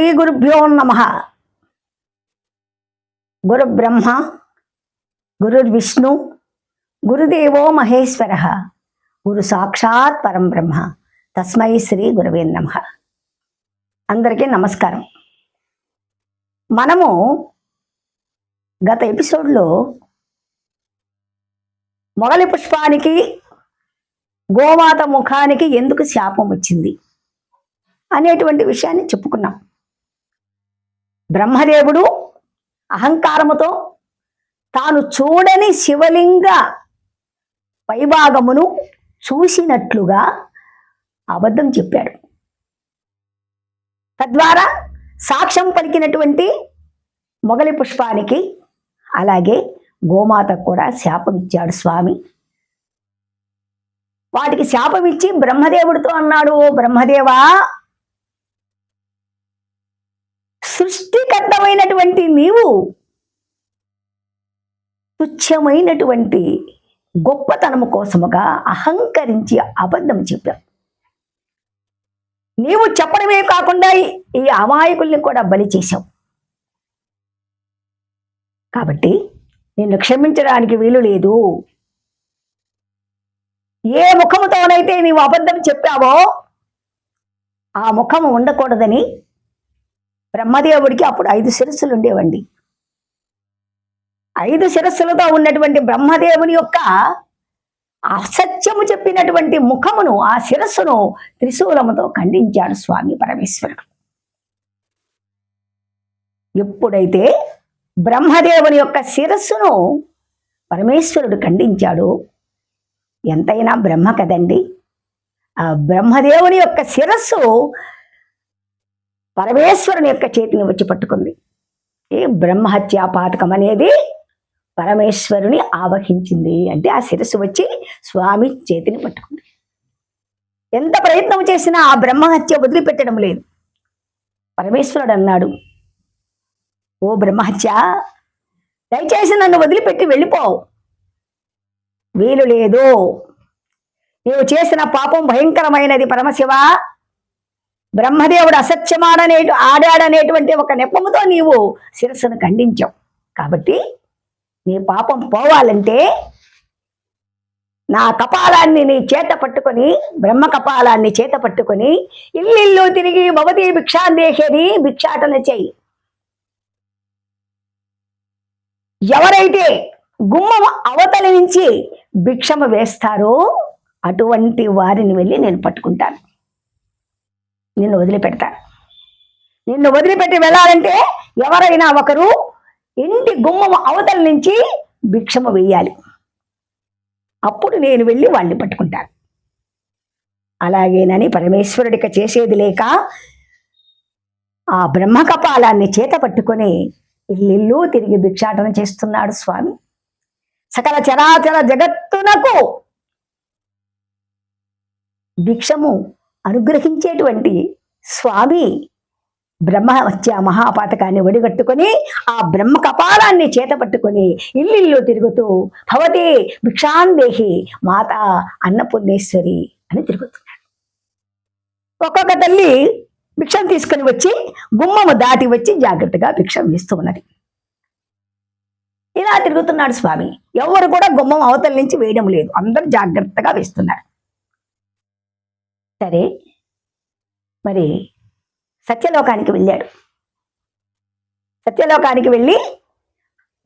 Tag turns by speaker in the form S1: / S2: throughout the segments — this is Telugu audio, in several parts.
S1: శ్రీ గురుభ్యో నమ. గురు బ్రహ్మ గురుర్విష్ణు గురుదేవో మహేశ్వర గురు సాక్షాత్ పరం బ్రహ్మ. తస్మై శ్రీ గురువే నమ. అందరికీ నమస్కారం. మనము గత ఎపిసోడ్లో మొగలి పుష్పానికి గోమాత ముఖానికి ఎందుకు శాపం వచ్చింది అనేటువంటి విషయాన్ని చెప్పుకున్నాం. బ్రహ్మదేవుడు అహంకారముతో తాను చూడని శివలింగ పైభాగమును చూసినట్లుగా అబద్ధం చెప్పాడు. తద్వారా సాక్ష్యం పలికినటువంటి మొగలి పుష్పానికి అలాగే గోమాతకు కూడా శాపం ఇచ్చాడు స్వామి. వాటికి శాపం ఇచ్చి బ్రహ్మదేవుడితో అన్నాడు ఓ బ్రహ్మదేవా సృష్టికర్తమైనటువంటి నీవు తుచ్చమైనటువంటి గొప్పతనము కోసముగా అహంకరించి అబద్ధం చెప్పావు. నీవు చెప్పడమే కాకుండా ఈ- అమాయకుల్ని కూడా బలి చేశావు. కాబట్టి నిన్ను క్షమించడానికి వీలు లేదు. ఏ ముఖముతోనైతే నీవు అబద్ధం చెప్పావో ఆ ముఖము ఉండకూడదని బ్రహ్మదేవుడికి అప్పుడు ఐదు శిరస్సులు ఉండేవండి. ఐదు శిరస్సులతో ఉన్నటువంటి బ్రహ్మదేవుని యొక్క అసత్యము చెప్పినటువంటి ముఖమును ఆ శిరస్సును త్రిశూలముతో ఖండించాడు స్వామి పరమేశ్వరుడు. ఎప్పుడైతే బ్రహ్మదేవుని యొక్క శిరస్సును పరమేశ్వరుడు ఖండించాడు ఎంతైనా బ్రహ్మ కదండి. ఆ బ్రహ్మదేవుని యొక్క శిరస్సు పరమేశ్వరుని యొక్క చేతిని వచ్చి పట్టుకుంది. ఈ బ్రహ్మహత్యా పాతకం అనేది పరమేశ్వరుని ఆవహించింది అంటే ఆ శిరస్సు వచ్చి స్వామి చేతిని పట్టుకుంది. ఎంత ప్రయత్నం చేసినా ఆ బ్రహ్మహత్య వదిలిపెట్టడం లేదు. పరమేశ్వరుడు అన్నాడు ఓ బ్రహ్మహత్య దయచేసి నన్ను వదిలిపెట్టి వెళ్ళిపోవు. వీలు లేదు నీవు చేసిన పాపం భయంకరమైనది పరమశివ బ్రహ్మదేవుడు అసత్యమాడనే ఆడాడనేటువంటి ఒక నెపముతో నీవు శిరస్సును ఖండించావు. కాబట్టి నీ పాపం పోవాలంటే నా కపాలాన్ని నీ చేత పట్టుకొని బ్రహ్మ కపాలాన్ని చేత పట్టుకొని ఇల్లు తిరిగి భవతి భిక్షాందేశని భిక్షాటన చెయ్యి ఎవరైతే గుమ్మం అవతల నుంచి భిక్షము వేస్తారో అటువంటి వారిని వెళ్ళి నేను పట్టుకుంటాను. నిన్ను వదిలిపెడతాను నిన్ను వదిలిపెట్టి వెళ్ళాలంటే ఎవరైనా ఒకరు ఇంటి గుమ్మం అవతల నుంచి భిక్షము వేయాలి. అప్పుడు నేను వెళ్ళి వాళ్ళని పట్టుకుంటాను. అలాగేనని పరమేశ్వరుడిక చేసేది లేక ఆ బ్రహ్మ కపాలాన్ని చేత పట్టుకొని ఇల్లు తిరిగి భిక్షాటన చేస్తున్నాడు స్వామి. సకల చరాచర జగత్తునకు భిక్షము అనుగ్రహించేటువంటి స్వామి బ్రహ్మహత్య మహాపాతకాన్ని ఒడిగట్టుకొని ఆ బ్రహ్మ కపాలాన్ని చేత పట్టుకొని తిరుగుతూ భవతి భిక్షాందేహి మాత అన్నపూర్ణేశ్వరి అని తిరుగుతున్నాడు. ఒక్కొక్క తల్లి భిక్షం తీసుకొని వచ్చి గుమ్మము దాటి వచ్చి జాగ్రత్తగా భిక్షం వేస్తూ ఉన్నది. ఇలా తిరుగుతున్నాడు స్వామి. ఎవరు కూడా గుమ్మం అవతల నుంచి వేయడం లేదు. అందరూ జాగ్రత్తగా వేస్తున్నారు. సరే. మరి సత్యలోకానికి వెళ్ళాడు. సత్యలోకానికి వెళ్ళి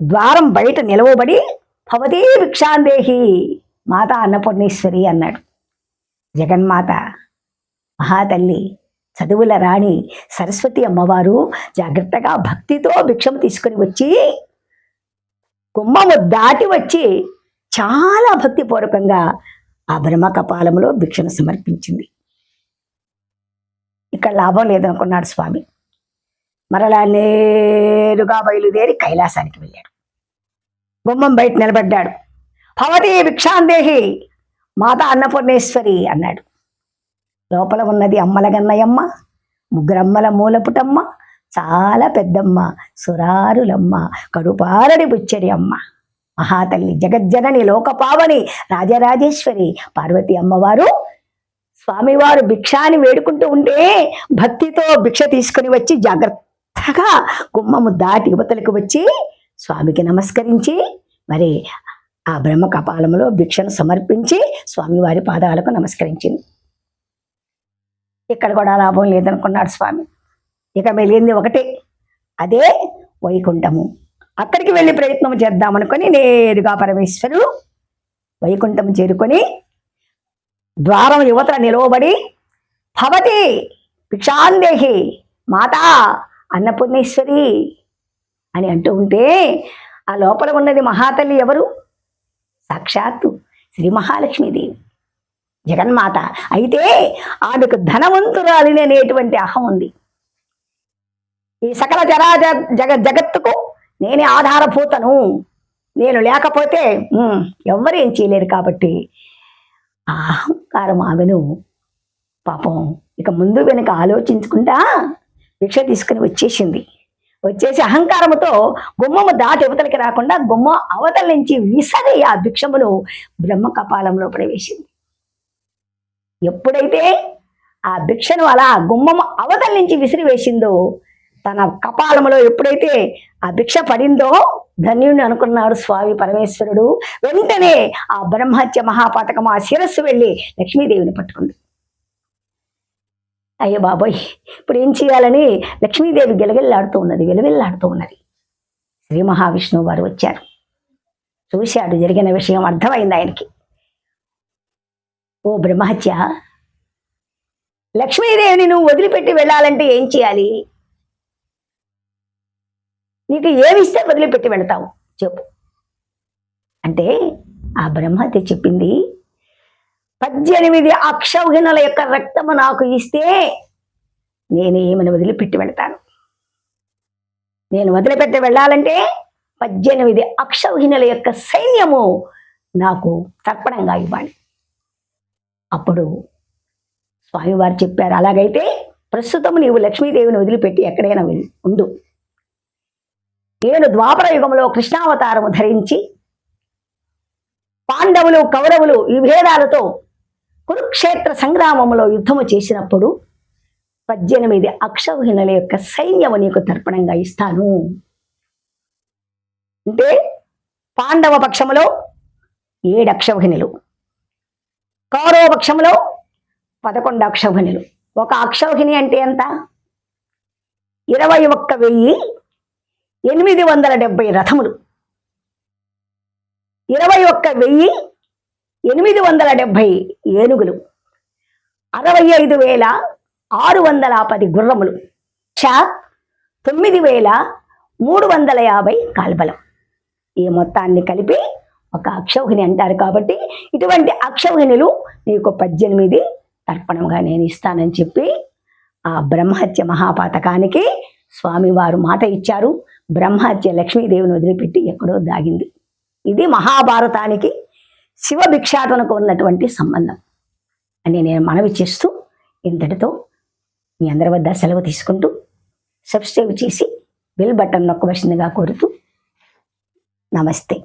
S1: ద్వారం బయట నిలవబడి భవతీ భిక్షాందేహి మాత అన్నపూర్ణేశ్వరి అన్నాడు. జగన్మాత మహాతల్లి చదువుల రాణి సరస్వతి అమ్మవారు జాగ్రత్తగా భక్తితో భిక్షము తీసుకుని వచ్చి గుమ్మము దాటి వచ్చి చాలా భక్తిపూర్వకంగా ఆ బ్రహ్మ కపాలంలో భిక్షను సమర్పించింది. ఇక్కడ లాభం లేదనుకున్నాడు స్వామి. మరలా నేరుగా బయలుదేరి కైలాసానికి వెళ్ళాడు. గుమ్మం బయట నిలబడ్డాడు. భవతి భిక్షాందేహి మాత అన్నపూర్ణేశ్వరి అన్నాడు. లోపల ఉన్నది అమ్మల గన్నయమ్మ ముగ్గురమ్మల మూలపుటమ్మ చాలా పెద్దమ్మ సురారులమ్మ కడుపారడి బుచ్చడి అమ్మ మహాతల్లి జగజ్జనని లోకపావని రాజరాజేశ్వరి పార్వతి అమ్మవారు స్వామివారు భిక్షాని వేడుకుంటూ ఉంటే భక్తితో భిక్ష తీసుకుని వచ్చి జాగ్రత్తగా గుమ్మము దాటి యువతలకు వచ్చి స్వామికి నమస్కరించి మరి ఆ బ్రహ్మ కపాలంలో భిక్షను సమర్పించి స్వామివారి పాదాలకు నమస్కరించింది. ఇక్కడ కూడా లాభం లేదనుకున్నాడు స్వామి. ఇక మిగిలింది ఒకటే అదే వైకుంఠము. అక్కడికి వెళ్ళి ప్రయత్నం చేద్దామనుకొని నేరుగా పరమేశ్వరుడు వైకుంఠం చేరుకొని ద్వారం యువత నిలవబడి భవతి భిక్షాందేహి మాతా అన్నపూర్ణేశ్వరి అని అంటూ ఉంటే ఆ లోపల ఉన్నది మహాతల్లి ఎవరు? సాక్షాత్తు శ్రీ మహాలక్ష్మీదేవి జగన్మాత. అయితే ఆమెకు ధనవంతురాలిని అనేటువంటి అహం ఉంది. ఈ సకల జరా జగ జగత్తుకు నేనే ఆధారభూతను. నేను లేకపోతే ఉమ్, ఎవ్వరు ఏం చేయలేరు కాబట్టి ఆ అహంకారం ఆమెను. పాపం ఇక ముందు వెనుక ఆలోచించుకుంటా భిక్ష తీసుకుని వచ్చేసింది. వచ్చేసి అహంకారముతో గుమ్మము దాటి అవతలకి రాకుండా గుమ్మ అవతల నుంచి విసరి ఆ భిక్షమును బ్రహ్మ కపాలంలో ప్రవేశింది ఎప్పుడైతే ఆ భిక్షను అలా గుమ్మము అవతల నుంచి విసిరి వేసిందో తన కపాలములో ఎప్పుడైతే ఆ భిక్ష పడిందో ధన్యుని అనుకున్నాడు స్వామి పరమేశ్వరుడు. వెంటనే ఆ బ్రహ్మహత్య మహాపాతకం ఆ శిరస్సు వెళ్ళి లక్ష్మీదేవిని పట్టుకుంది. అయ్యో బాబోయ్ ఇప్పుడు ఏం చేయాలని లక్ష్మీదేవి గెలగెల్లాడుతూ ఉన్నది వెలువెల్లాడుతూ ఉన్నది. శ్రీ మహావిష్ణువు వారు వచ్చారు. చూశాడు జరిగిన విషయం అర్థమైంది ఆయనకి. ఓ బ్రహ్మహత్య లక్ష్మీదేవిని నువ్వు వదిలిపెట్టి వెళ్ళాలంటే ఏం చేయాలి? నీకు ఏమిస్తే వదిలిపెట్టి వెళతావు? చెప్పు. అంటే ఆ బ్రహ్మహత్య చెప్పింది పద్దెనిమిది అక్షౌహిణుల యొక్క రక్తము నాకు ఇస్తే నేను ఏమని వదిలిపెట్టి వెళ్తాను? నేను వదిలిపెట్టి వెళ్ళాలంటే పద్దెనిమిది అక్షౌహిణుల యొక్క సైన్యము నాకు తర్పణంగా ఇవ్వాలి. అప్పుడు స్వామివారు చెప్పారు అలాగైతే ప్రస్తుతం నీవు లక్ష్మీదేవిని వదిలిపెట్టి ఎక్కడైనా ఉండు. ఏడు ద్వాపర యుగంలో కృష్ణావతారము ధరించి పాండవులు కౌరవులు ఈ భేదాలతో కురుక్షేత్ర సంగ్రామంలో యుద్ధము చేసినప్పుడు పద్దెనిమిది అక్షౌహిణుల యొక్క సైన్యము నీకు తర్పణంగా ఇస్తాను. అంటే పాండవ పక్షములో ఏడు అక్షౌహిణులు కౌరవ పక్షములో పదకొండు అక్షౌహిణులు. ఒక అక్షౌహిణి అంటే ఎంత? ఇరవై ఒక్క వెయ్యి ఎనిమిది వందల డెబ్బై రథములు. ఇరవై ఒక్క వెయ్యి ఎనిమిది వందల డెబ్భై ఏనుగులు. అరవై ఐదు వేల ఆరు వందల పది గుర్రములు. చ తొమ్మిది వేల మూడు వందల యాభై కాల్బలం. ఈ మొత్తాన్ని కలిపి ఒక అక్షౌహిణి అంటారు కాబట్టి ఇటువంటి అక్షౌహిణులు నీకు పద్దెనిమిది తర్పణంగా నేను ఇస్తానని చెప్పి ఆ బ్రహ్మహత్య మహాపాతకానికి స్వామివారు మాట ఇచ్చారు. బ్రహ్మహత్య లక్ష్మీదేవిని వదిలిపెట్టి ఎక్కడో దాగింది. ఇది మహాభారతానికి శివ భిక్షాటనకు ఉన్నటువంటి సంబంధం అని నేను మనవి చేస్తూ ఇంతటితో మీ అందరి వద్ద సెలవు తీసుకుంటూ సబ్స్క్రైబ్ చేసి బెల్ బటన్ నొక్కవలసిందిగా కోరుతూ నమస్తే.